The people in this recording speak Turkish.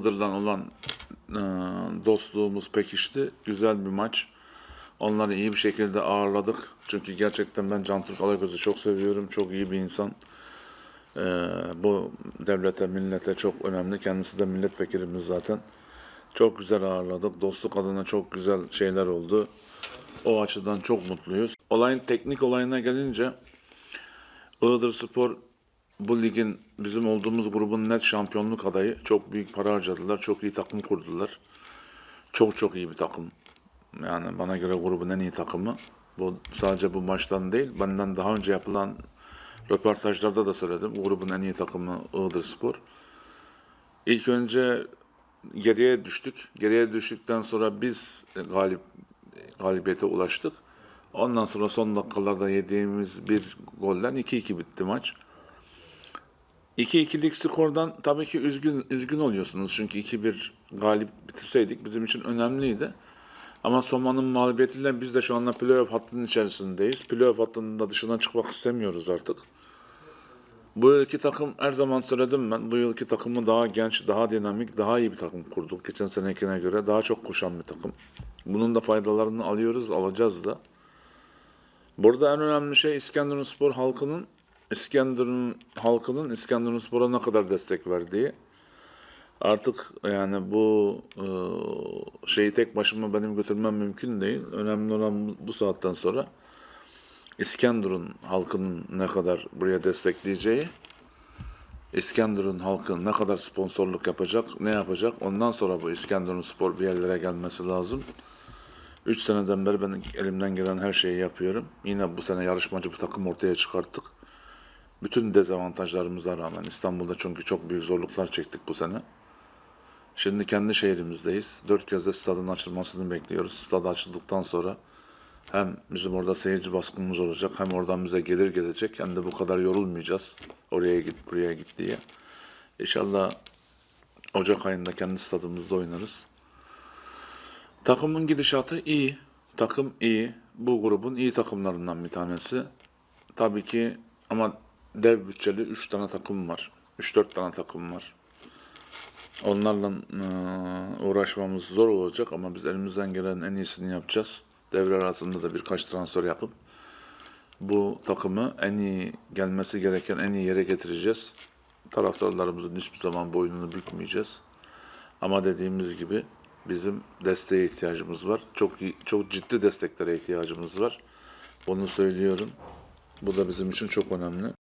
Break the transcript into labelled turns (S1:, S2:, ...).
S1: Iğdır'dan olan e, dostluğumuz pekişti. Güzel bir maç. Onları iyi bir şekilde ağırladık. Çünkü gerçekten ben Can Türk Alagöz'ü çok seviyorum. Çok iyi bir insan. E, bu devlete, millete çok önemli. Kendisi de milletvekilimiz zaten. Çok güzel ağırladık. Dostluk adına çok güzel şeyler oldu. O açıdan çok mutluyuz. Olayın teknik olayına gelince Iğdır Spor bu ligin bizim olduğumuz grubun net şampiyonluk adayı. Çok büyük para harcadılar. Çok iyi takım kurdular. Çok çok iyi bir takım. Yani bana göre grubun en iyi takımı. Bu sadece bu maçtan değil. Benden daha önce yapılan röportajlarda da söyledim. Grubun en iyi takımı Iğdır Spor. İlk önce geriye düştük. Geriye düştükten sonra biz galip galibiyete ulaştık. Ondan sonra son dakikalarda yediğimiz bir golden 2-2 bitti maç. 2-2'lik skordan tabii ki üzgün üzgün oluyorsunuz. Çünkü 2-1 galip bitirseydik bizim için önemliydi. Ama Soma'nın mağlubiyetiyle biz de şu anda playoff hattının içerisindeyiz. Playoff hattının da dışına çıkmak istemiyoruz artık. Bu yılki takım her zaman söyledim ben. Bu yılki takımı daha genç, daha dinamik, daha iyi bir takım kurduk. Geçen senekine göre daha çok koşan bir takım. Bunun da faydalarını alıyoruz, alacağız da. Burada en önemli şey İskenderunspor halkının İskenderun halkının İskenderunspor'a ne kadar destek verdiği. Artık yani bu e, şeyi tek başıma benim götürmem mümkün değil. Önemli olan bu saatten sonra İskenderun halkının ne kadar buraya destekleyeceği, İskenderun halkı ne kadar sponsorluk yapacak, ne yapacak. Ondan sonra bu İskenderun Spor bir yerlere gelmesi lazım. 3 seneden beri ben elimden gelen her şeyi yapıyorum. Yine bu sene yarışmacı bir takım ortaya çıkarttık. Bütün dezavantajlarımıza rağmen İstanbul'da çünkü çok büyük zorluklar çektik bu sene. Şimdi kendi şehrimizdeyiz. Dört gözle stadın açılmasını bekliyoruz. Stad açıldıktan sonra hem bizim orada seyirci baskınımız olacak hem oradan bize gelir gelecek hem de bu kadar yorulmayacağız. Oraya git buraya git diye. İnşallah Ocak ayında kendi stadımızda oynarız. Takımın gidişatı iyi. Takım iyi. Bu grubun iyi takımlarından bir tanesi. Tabii ki ama dev bütçeli 3 tane takım var. 3-4 tane takım var. Onlarla eee, uğraşmamız zor olacak ama biz elimizden gelen en iyisini yapacağız. Devre arasında da birkaç transfer yapıp bu takımı en iyi gelmesi gereken en iyi yere getireceğiz. Taraftarlarımızın hiçbir zaman boynunu bükmeyeceğiz. Ama dediğimiz gibi bizim desteğe ihtiyacımız var. Çok çok ciddi desteklere ihtiyacımız var. Bunu söylüyorum. Bu da bizim için çok önemli.